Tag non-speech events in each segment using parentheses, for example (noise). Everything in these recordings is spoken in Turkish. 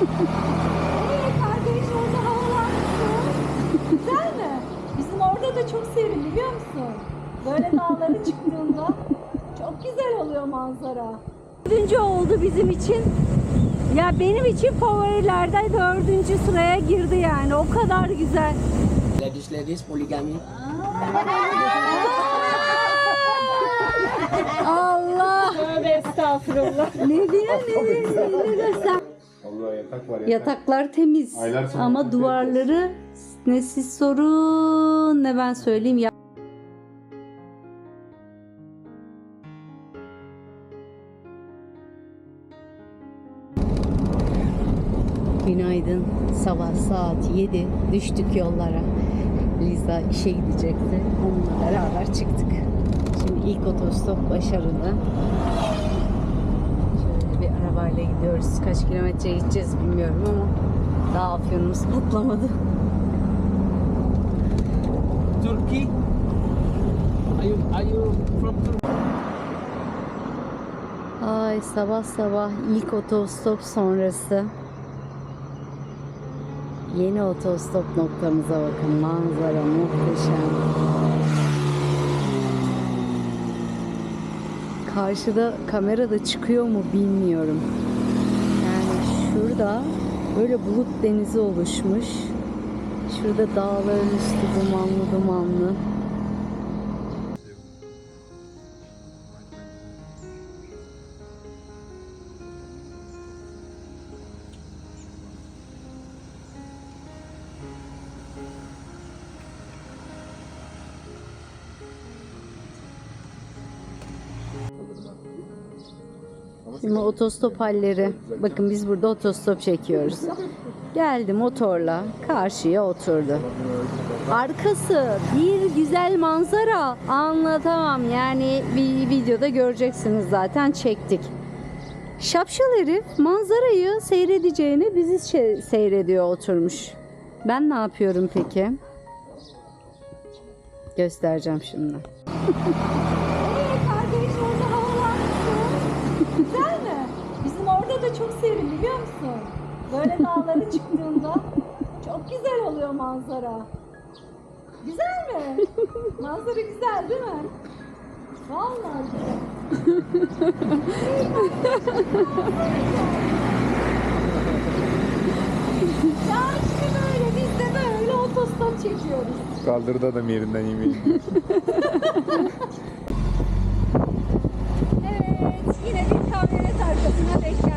Ee, kardeş orada havalanmışsın. Güzel mi? Bizim orada da çok serin biliyor musun? Böyle dağlara çıktığında çok güzel oluyor manzara. Dördüncü oldu bizim için. Ya benim için favorilerde dördüncü sıraya girdi yani. O kadar güzel. Ladies, ladies, polygamy. Allah! Tövbe estağfurullah. Ne diyor ne diyor ne diyor sen? Allah yatak var yatak. Yataklar temiz Aylar sonra ama kontrol duvarları ne siz sorun ne ben söyleyeyim ya. Günaydın. Sabah saat 7 düştük yollara. Liza işe gidecekti. Onunla beraber çıktık. Şimdi ilk otostop başarılı. Arabayla gidiyoruz. Kaç kilometre gideceğiz bilmiyorum ama daha afyonumuz patlamadı. Turkey. Are you, are you from Turkey? Ay sabah sabah ilk otostop sonrası. Yeni otostop noktamıza bakın. Manzara muhteşem. Karşıda kamerada çıkıyor mu bilmiyorum. Yani şurada böyle bulut denizi oluşmuş. Şurada dağların üstü dumanlı dumanlı. Şimdi otostop halleri. Bakın biz burada otostop çekiyoruz. Geldi motorla karşıya oturdu. Arkası bir güzel manzara anlatamam. Yani bir videoda göreceksiniz zaten çektik. Şapşal herif manzarayı seyredeceğini bizi şe- seyrediyor oturmuş. Ben ne yapıyorum peki? Göstereceğim şimdi. (laughs) Böyle dağlara çıktığında çok güzel oluyor manzara. Güzel mi? Manzara güzel değil mi? Vallahi güzel. ya işte böyle biz de böyle otostop çekiyoruz. Kaldırdı adam yerinden yemeği. Evet, yine bir kamyonet arkasına denk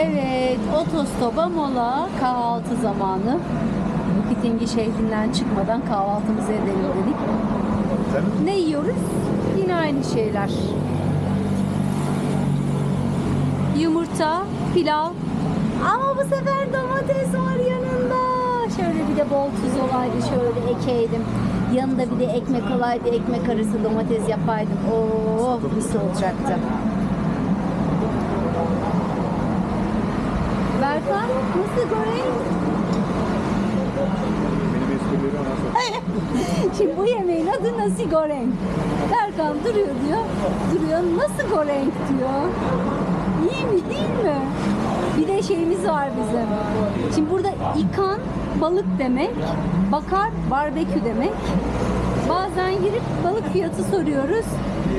Evet, otostopa mola kahvaltı zamanı. Bukitingi şehrinden çıkmadan kahvaltımızı edelim dedik. Ne yiyoruz? Yine aynı şeyler. Yumurta, pilav. Ama bu sefer domates var yanında. Şöyle bir de bol tuz olaydı şöyle ekeydim. Yanında bir de ekmek olaydı. Ekmek arası domates yapaydım. Oo, mis olacaktı. Berkan nasıl goreng? Benim esprileri ona. Şimdi bu yemeğin adı nasi goreng. Berkan duruyor diyor. Duruyor nasıl goreng diyor. İyi mi değil mi? Bir de şeyimiz var bizim. Şimdi burada ikan balık demek. Bakar barbekü demek. Bazen girip balık fiyatı soruyoruz.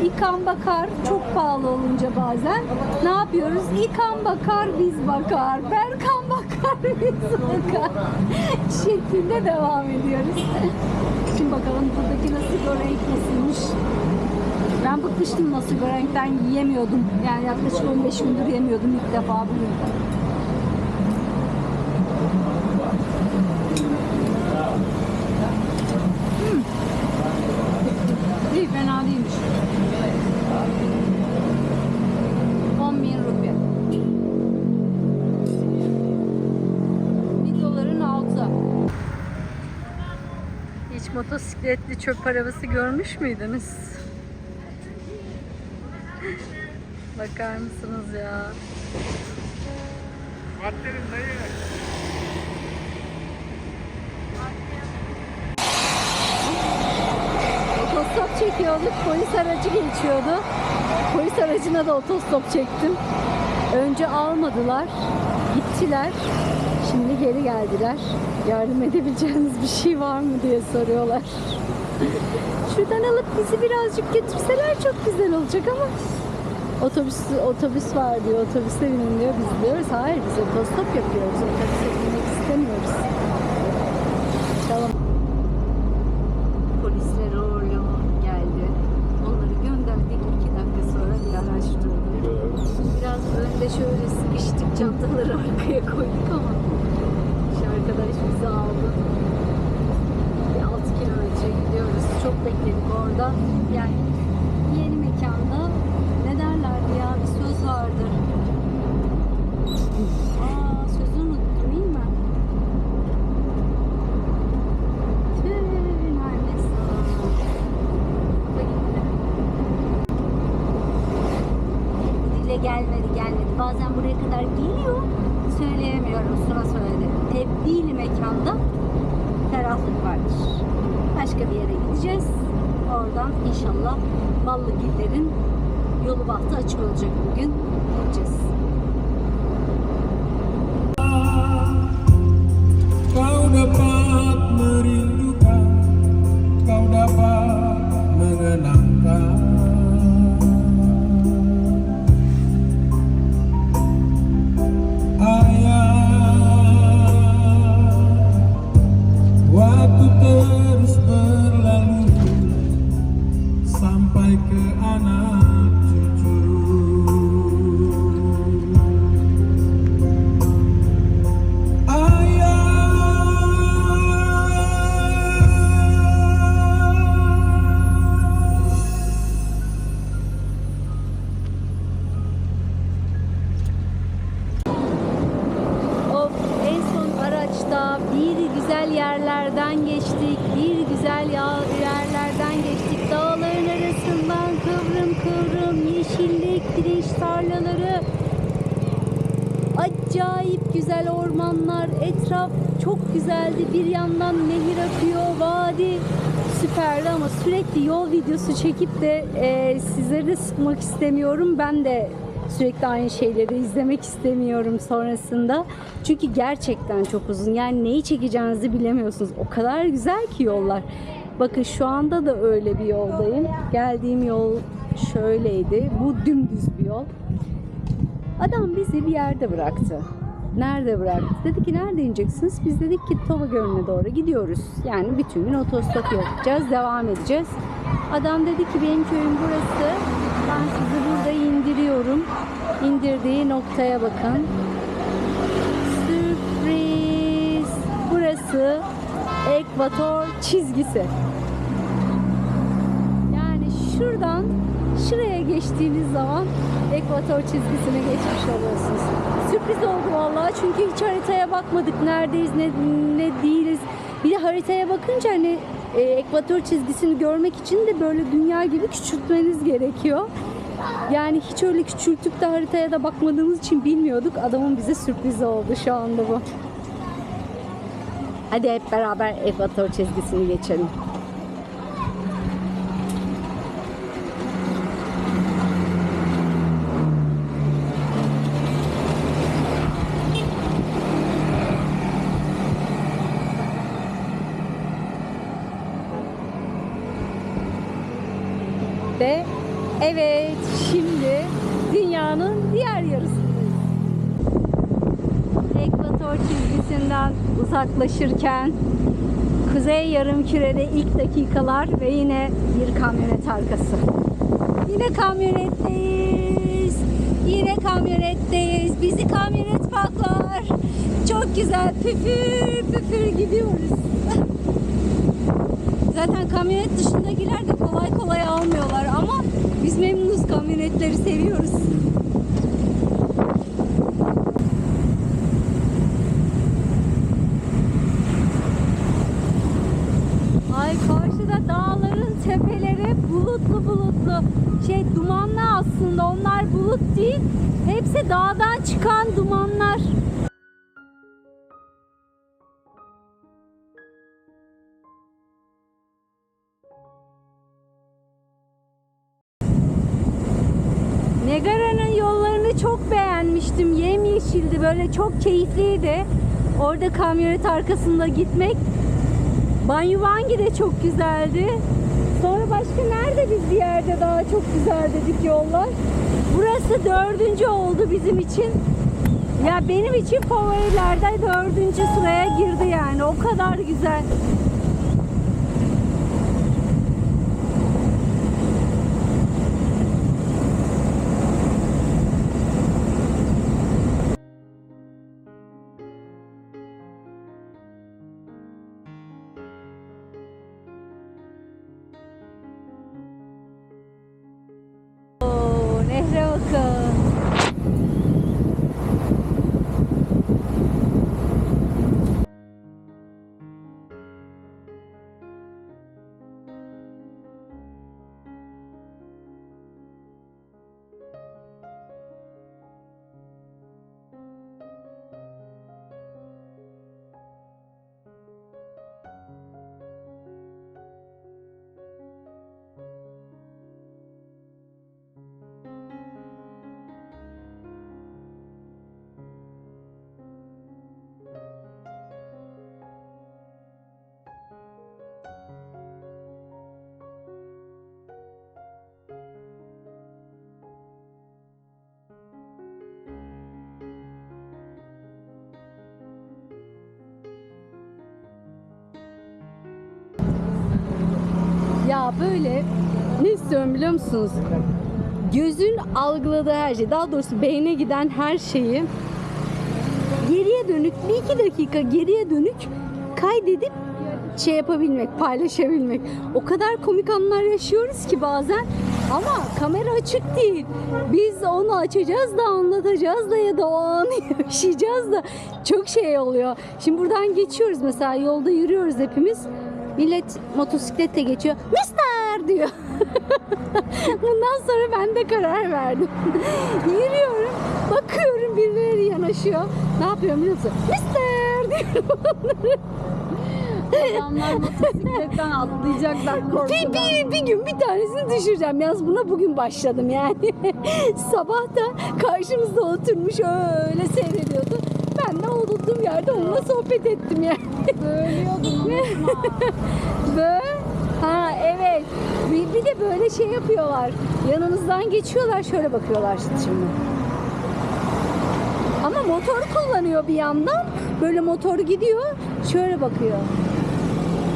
İkan bakar çok pahalı olunca bazen. Ne yapıyoruz? İkan bakar biz bakar. Berkan bakar (laughs) biz bakar. şeklinde devam ediyoruz. Şimdi bakalım buradaki nasıl goreng nasılmış. Ben bıkmıştım nasıl gorengden yiyemiyordum. Yani yaklaşık 15 gündür yemiyordum ilk defa bugün. Motosikletli çöp arabası görmüş müydünüz? Bakar mısınız ya? Otostop çekiyorduk. Polis aracı geçiyordu. Polis aracına da otostop çektim. Önce almadılar. Gittiler. Şimdi geri geldiler. Yardım edebileceğiniz bir şey var mı diye soruyorlar. Şuradan alıp bizi birazcık götürseler çok güzel olacak ama otobüs otobüs var diyor. Otobüse binin diyor. Biz diyoruz hayır biz otostop yapıyoruz. Otobüse binmek istemiyoruz. Tamam. Polisler oraya geldi. Onları gönderdik. iki dakika sonra bir araç durdu. Biraz önde şöyle sıkıştık. Çantaları arkaya koyduk ama şu arkadaş bizi aldı. Bir 6 kilometre gidiyoruz. Çok bekledik orada. Yani yeni mekanda ne derlerdi ya bir söz vardır. Aa sözü unuttum değil mi? Tüh, neredeyse. Kafa gitti. dile gelmedi gelmedi. Bazen buraya kadar geliyor. Söyleyemiyorum sıra söyledi. Tebdili mekanda ferahlık vardır. Başka bir yere gideceğiz. Oradan inşallah Ballıgillerin yolu bahtı açık olacak bugün. Gideceğiz. Kau dapat merindukan, kau dapat mengenangkan. İstemiyorum. Ben de sürekli aynı şeyleri izlemek istemiyorum sonrasında. Çünkü gerçekten çok uzun. Yani neyi çekeceğinizi bilemiyorsunuz. O kadar güzel ki yollar. Bakın şu anda da öyle bir yoldayım. Geldiğim yol şöyleydi. Bu dümdüz bir yol. Adam bizi bir yerde bıraktı. Nerede bıraktı? Dedi ki nerede ineceksiniz? Biz dedik ki Tova Gölü'ne doğru gidiyoruz. Yani bütün gün otostop yapacağız, devam edeceğiz. Adam dedi ki benim köyüm burası. Ben sizi indiriyorum. İndirdiği noktaya bakın. Sürpriz. Burası ekvator çizgisi. Yani şuradan şuraya geçtiğiniz zaman ekvator çizgisine geçmiş oluyorsunuz. Sürpriz oldu vallahi çünkü hiç haritaya bakmadık. Neredeyiz, ne, ne değiliz. Bir de haritaya bakınca hani e, ekvator çizgisini görmek için de böyle dünya gibi küçültmeniz gerekiyor. Yani hiç öyle küçültüp de haritaya da bakmadığımız için bilmiyorduk. Adamın bize sürprizi oldu şu anda bu. Hadi hep beraber ekvator çizgisini geçelim. Ve evet şimdi dünyanın diğer yarısındayız. Ekvator çizgisinden uzaklaşırken Kuzey Yarımküre'de ilk dakikalar ve yine bir kamyonet arkası. Yine kamyonetteyiz. Yine kamyonetteyiz. Bizi kamyonet paklar. Çok güzel püfür püfür gidiyoruz. (laughs) Zaten kamyonet dışındakiler de kolay kolay almıyorlar ama biz memnunuz kamyonetleri seviyoruz. Ay karşıda dağların tepeleri bulutlu bulutlu. Şey dumanlı aslında onlar bulut değil. Hepsi dağdan çıkan dumanlar. Negara'nın yollarını çok beğenmiştim. Yemyeşildi böyle çok keyifliydi. Orada kamyonet arkasında gitmek. Banyuvangi de çok güzeldi. Sonra başka nerede biz bir yerde daha çok güzel dedik yollar. Burası dördüncü oldu bizim için. Ya benim için favorilerde dördüncü sıraya girdi yani. O kadar güzel. Böyle ne istiyorum biliyor musunuz? Gözün algıladığı her şey, daha doğrusu beyne giden her şeyi geriye dönük, bir iki dakika geriye dönük kaydedip şey yapabilmek, paylaşabilmek. O kadar komik anlar yaşıyoruz ki bazen ama kamera açık değil. Biz onu açacağız da anlatacağız da ya da o anı (laughs) yaşayacağız da çok şey oluyor. Şimdi buradan geçiyoruz mesela yolda yürüyoruz hepimiz. Millet motosikletle geçiyor. Mister diyor. (laughs) Bundan sonra ben de karar verdim. (laughs) Yürüyorum, bakıyorum birileri yanaşıyor. Ne yapıyorum biliyor musun? Mister diyorum. Adamlar motosikletten atlayacaklar Bir, korkudan. bir, bir gün bir tanesini düşüreceğim. Yalnız buna bugün başladım yani. (laughs) Sabah da karşımızda oturmuş öyle seyrediyordu. Ben de oturduğum yerde onunla sohbet ettim yani. Söylüyordum (laughs) unutma. Böyle Ha evet. Bir, bir de böyle şey yapıyorlar. Yanınızdan geçiyorlar şöyle bakıyorlar şimdi. Ama motor kullanıyor bir yandan. Böyle motor gidiyor. Şöyle bakıyor.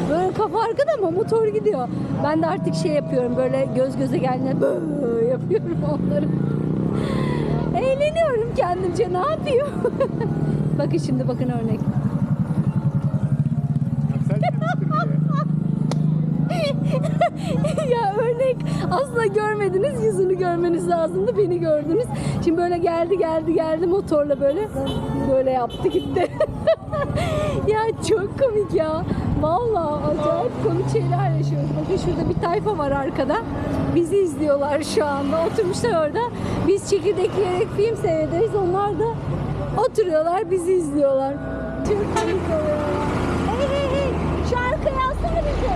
Böyle kafa arkada ama motor gidiyor. Ben de artık şey yapıyorum böyle göz göze geldiğinde böyle yapıyorum onları. (laughs) Eğleniyorum kendimce ne yapıyor? (laughs) bakın şimdi bakın örnek. (laughs) Ya örnek aslında görmediniz yüzünü görmeniz lazımdı beni gördünüz. Şimdi böyle geldi geldi geldi motorla böyle böyle yaptı gitti. (laughs) ya çok komik ya. Vallahi acayip komik şeyler yaşıyoruz. Bakın şurada bir tayfa var arkada. Bizi izliyorlar şu anda. Oturmuşlar orada. Biz çekirdek yiyerek film seyrederiz. Onlar da oturuyorlar bizi izliyorlar. Çok komik oluyor. Hey hey hey şu arkaya alsana bizi.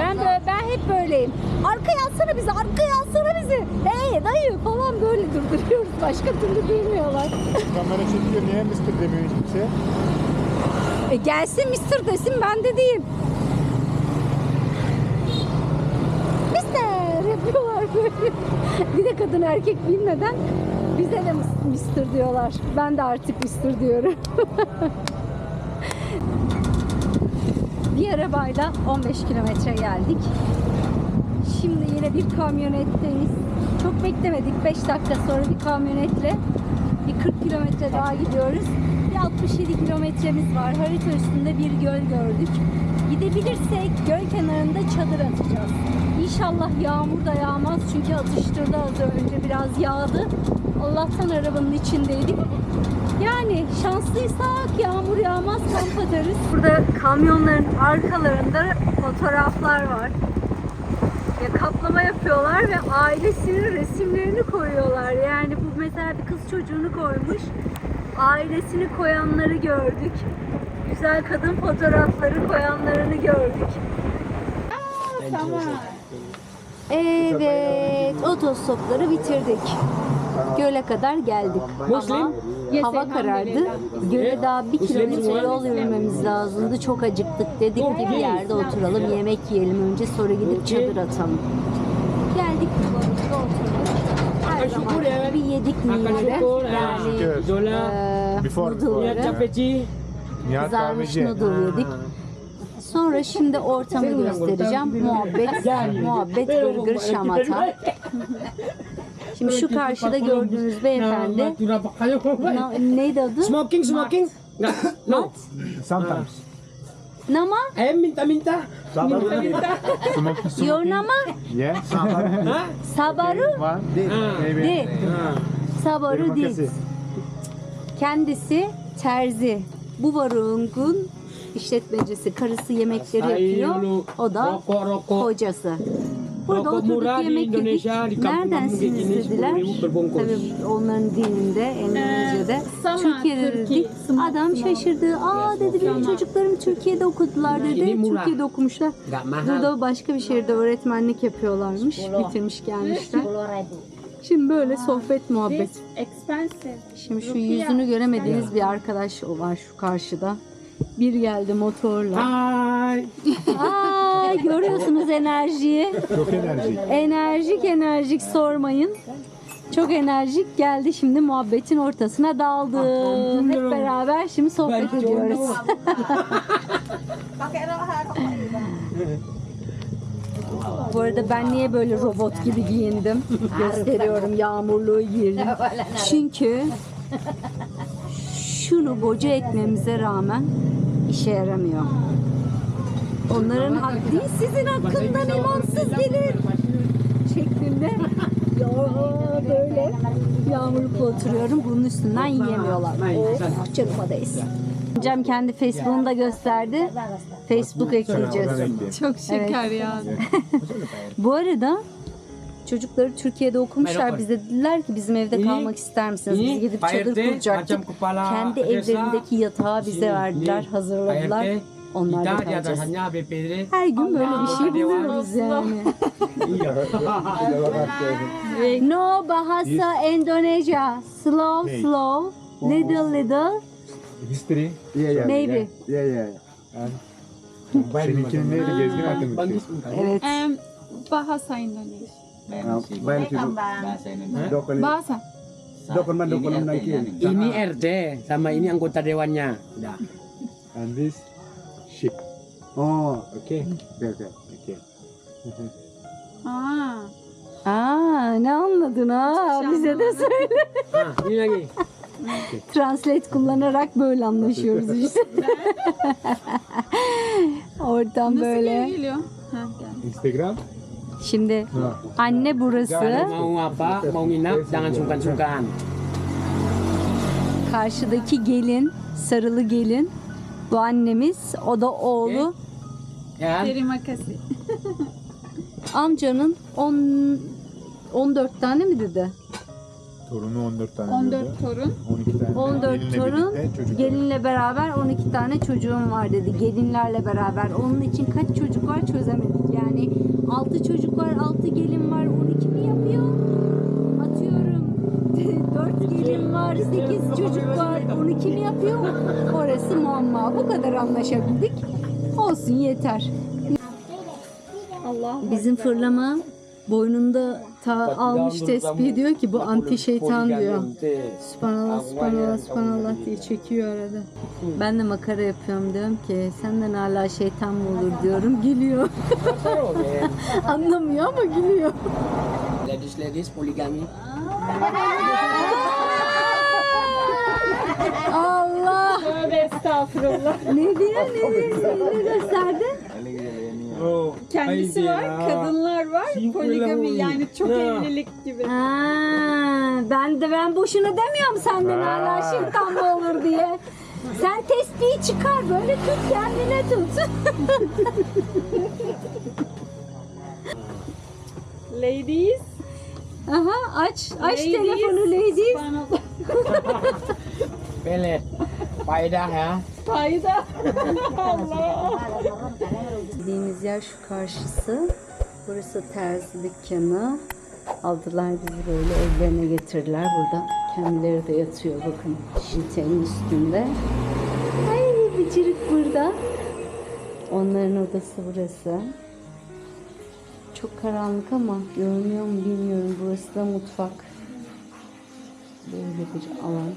Ben böyle, ben hep böyleyim. Arkaya alsana bizi, arkaya alsana bizi. Hey dayı falan böyle durduruyoruz. Başka türlü duymuyorlar. Kamera çekiyor niye Mr. demiyor kimse? E gelsin Mr. desin ben de diyeyim. Mr. yapıyorlar böyle. Bir de kadın erkek bilmeden bize de Mr. diyorlar. Ben de artık Mr. diyorum. (laughs) bir arabayla 15 kilometre geldik. Şimdi yine bir kamyonetteyiz. Çok beklemedik. 5 dakika sonra bir kamyonetle bir 40 kilometre daha gidiyoruz. Bir 67 kilometremiz var. Harita üstünde bir göl gördük. Gidebilirsek göl kenarında çadır atacağız. İnşallah yağmur da yağmaz çünkü atıştırdı az önce biraz yağdı. Allah'tan arabanın içindeydik. Yani şanslıysak yağmur yağmaz kamp atarız. Burada kamyonların arkalarında fotoğraflar var. Ya kaplama yapıyorlar ve ailesinin resimlerini koyuyorlar. Yani bu mesela bir kız çocuğunu koymuş. Ailesini koyanları gördük. Güzel kadın fotoğrafları koyanlarını gördük. Evet, otostopları bitirdik. Göle kadar geldik. Ama hava karardı. Göle daha bir kilometre yol yürümemiz lazımdı. Çok acıktık. Dedik ki bir yerde oturalım, yemek yiyelim önce sonra gidip çadır atalım. Geldik. Her zaman bir yedik mileri. Yani noodle'ları. Nihat kızarmış noodle yedik. Sonra şimdi ortamı göstereceğim. Muhabbet, muhabbet, gırgır, şamata. (laughs) Şimdi şu karşıda gördüğünüz beyefendi na- neydi adı? Smoking, smoking. No. Sometimes. Nama? Ayam minta-minta. Smoke, Your nama? Yeah. Sabaru? Maybe. Di. Sabaru di. Kendisi terzi. Bu varungun işletmecisi. Karısı yemekleri yapıyor. O da kocası. Burada Rokok oturduk yemek yedik. Indonesia Neredensiniz dediler. 10.000 per bungkus. Tabii onların dininde, Endonezya'da. Sama, Türkiye'de Türkiye, dedik. Adam şaşırdı. Aa dedi benim çocuklarım Türkiye'de okudular dedi. Türkiye'de okumuşlar. Burada başka bir şehirde öğretmenlik yapıyorlarmış. Bitirmiş gelmişler. Şimdi böyle sohbet muhabbet. Şimdi şu yüzünü göremediğiniz bir arkadaş o var şu karşıda. Bir geldi motorla. Hai. Aa görüyorsunuz enerjiyi. Çok enerjik. Enerjik enerjik sormayın. Çok enerjik geldi şimdi muhabbetin ortasına daldı. Hep beraber şimdi sohbet ediyoruz. (laughs) Bu arada ben niye böyle robot gibi giyindim? Gösteriyorum yağmurluğu giydim. (laughs) Çünkü şunu boca etmemize rağmen işe yaramıyor. Onların hakkı değil, sizin hakkından imansız gelir şeklinde (laughs) ya böyle yağmurlukla oturuyorum. Bunun üstünden yiyemiyorlar. Of değsin. Cem kendi Facebook'unu da gösterdi. Facebook ekleyeceğiz. Çok şeker ya. (laughs) Bu arada çocukları Türkiye'de okumuşlar. Bize dediler ki bizim evde İyi. kalmak ister misiniz? Biz gidip çadır kuracaktık. Kendi evlerindeki yatağı bize verdiler, hazırladılar. Onlar da kalacağız. BPD. Her gün böyle bir şey buluyoruz yani. (laughs) No bahasa Indonesia. Slow, slow. Little, little. History. Iya iya. Maybe. İya. Seninkinin neydi? Gezgin atımı. Bagus. Evet. Bahasa Indonesia. Bayan situ. Dokon Bahasa. dokon man dokon man. Ini RT sama ini anggota dewannya. Udah. And this ship. Oh, Okay. oke oke. Okay. Aa. Aa ne anladın ha? Bize de söyle. Nah, ini lagi. Translate kullanarak böyle anlaşıyoruz işte. (laughs) Ortam Nasıl böyle. geri geliyor? Ha, gel. Instagram? Şimdi anne burası. Mau apa? Mau nginap? Jangan sungkan-sungkan. Karşıdaki gelin, sarılı gelin. Bu annemiz, o da oğlu. Ya. Terima kasih. (laughs) Amcanın 10 14 tane mi dedi? Torunu 14 tane 14 diyordu. torun. 12 tane. 14 Gelinle torun, birlikte çocuk gelinle beraber 12 tane çocuğum var dedi. Gelinlerle beraber. Onun için kaç çocuk var çözemedik. Yani 6 çocuk 6 gelin var. 12 mi yapıyor? Atıyorum (laughs) 4 gelin var, 8 çocuk var. 12 mi yapıyor? Orası muamma. Bu kadar anlaşabildik. Olsun yeter. Allah. Bizim fırlama boynunda ta almış tesbih diyor ki bu anti şeytan diyor. Sübhanallah, sübhanallah, sübhanallah diye çekiyor arada. Ben de makara yapıyorum diyorum ki senden hala şeytan mı olur diyorum. Gülüyor. (laughs) Anlamıyor ama gülüyor. Ladies ladies poligami. Allah! Tövbe estağfurullah. Ne diyor, ne diyor, ne gösterdi? Kendisi var, kadınlar var. Poligami yani çok evlilik gibi. Ha, ben de ben boşuna demiyorum senden hala şeytan mı olur diye. Sen tesbihi çıkar böyle tut kendine tut. (laughs) Ladies. Aha aç aç Ladies. telefonu ladies. Subhanallah. (laughs) Pelet. Faedah ya. Fayda. Allah. Dediğimiz yer şu karşısı. Burası terzi dükkanı. Aldılar bizi böyle evlerine getirdiler. Burada kendileri de yatıyor bakın. Şiltenin üstünde. Ay bıcırık burada. Onların odası burası. Çok karanlık ama görünüyor mu bilmiyorum. Burası da mutfak. Böyle bir alan.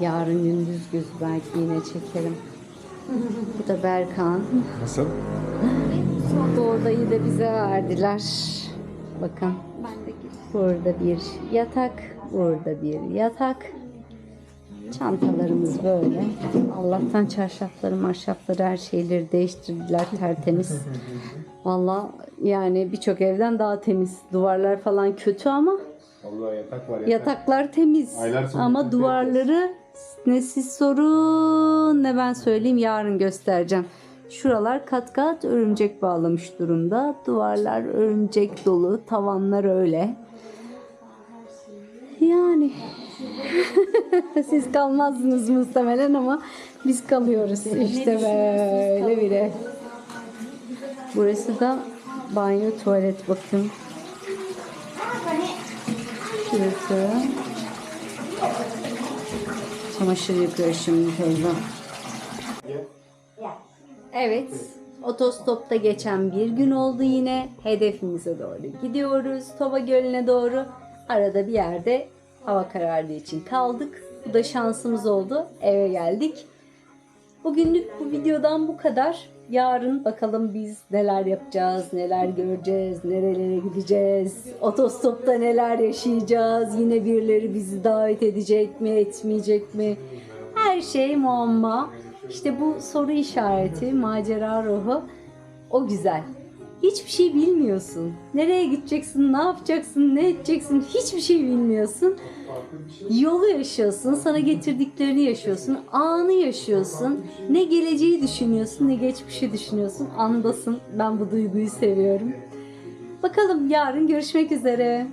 Yarın gündüz göz belki yine çekerim. Bu da Berkan. Nasıl? Bu odayı da bize verdiler. Bakın. Burada bir yatak, burada bir yatak. Çantalarımız böyle. Allah'tan çarşafları, marşafları her şeyleri değiştirdiler tertemiz. Valla yani birçok evden daha temiz. Duvarlar falan kötü ama Allah yatak var yatak. yataklar temiz. Aylar sonra Ama yıkayacağız. duvarları ne siz sorun ne ben söyleyeyim yarın göstereceğim. Şuralar kat kat örümcek bağlamış durumda. Duvarlar örümcek dolu, tavanlar öyle. Yani (laughs) siz kalmazsınız muhtemelen ama biz kalıyoruz. İşte böyle bir ev. Burası da banyo tuvalet bakın. Şurası. Çamaşır yıkıyor şimdi teyze. Evet. Otostopta geçen bir gün oldu yine. Hedefimize doğru gidiyoruz. Toba Gölü'ne doğru. Arada bir yerde hava karardığı için kaldık. Bu da şansımız oldu. Eve geldik. Bugünlük bu videodan bu kadar. Yarın bakalım biz neler yapacağız, neler göreceğiz, nerelere gideceğiz, otostopta neler yaşayacağız, yine birileri bizi davet edecek mi, etmeyecek mi? Her şey muamma. İşte bu soru işareti, macera ruhu o güzel. Hiçbir şey bilmiyorsun. Nereye gideceksin, ne yapacaksın, ne edeceksin hiçbir şey bilmiyorsun. Yolu yaşıyorsun, sana getirdiklerini yaşıyorsun, anı yaşıyorsun. Ne geleceği düşünüyorsun, ne geçmişi düşünüyorsun. Andasın. Ben bu duyguyu seviyorum. Bakalım yarın görüşmek üzere.